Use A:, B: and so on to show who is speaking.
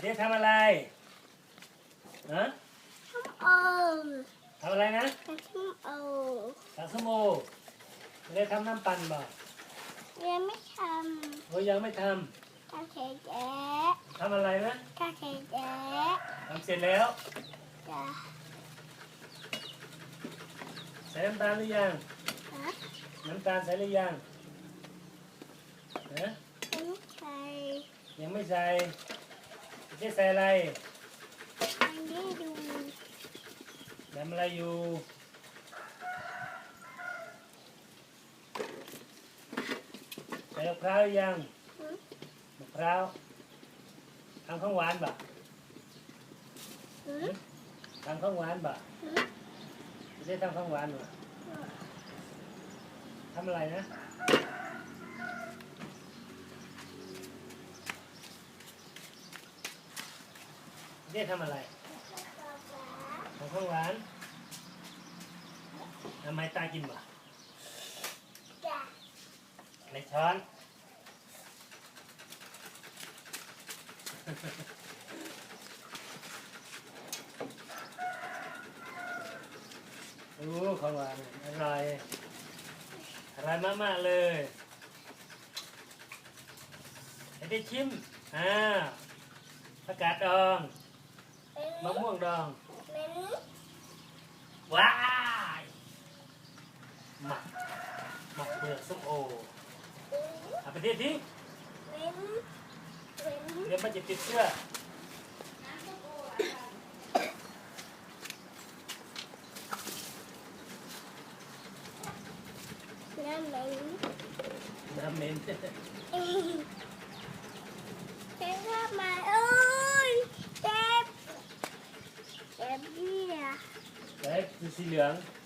A: เจ๊ทำอะไรฮะ
B: โอ้
A: ทำอะไรนะ
B: กระชุ่มโอ้
A: สักสโมไม่ได้ทำน้ำปั่นบ่
B: ยังไม่ท
A: โอ้ยยังไม่ทำ
B: กาเคแกะำ
A: ทำอะไรนะ
B: กาเคแกะ
A: ทำเสร็จแล้ว
B: จ้ะ
A: ใส่น้ำตาลหรือยัง
B: ฮะ
A: น้ำตาลใส่หรือยังฮะ
B: ยังไม่ใช่
A: ยังไม่ใส่ เจ๊ใส่อะไร
B: ยังได้ดู
A: ทำอะไรอยู่ใส่มะพร้าวหรือยังมะพร้าวทำข้าวหวานบ่ทำข้าวหวานบ่
B: หึ
A: เจ๊ทำข้าวหวานบ่ทำอะไรนะ เจ๊ทำอะไรทำข้าวหวานทำไมตากินบ่ะในช้อนโอ้ของหวานอร่อยอร่อยมาก ๆ เลยให้ได้ชิมอ่าผักกาดดอง มะม่วงดอง
B: เป็น
A: ว้ายหมักหมักเปลือกส้มโอเอาไปที่ที่
B: เป็นเป็น
A: เดี๋ยวมันจะติดเชื้อ
B: น้ำเป็น
A: น้ำเหม็น
B: เอ้ยเจ็บทำไมเอ้ย เจ็บเจ็บเนี่ย
A: แต่คือสีเหลือง
B: เ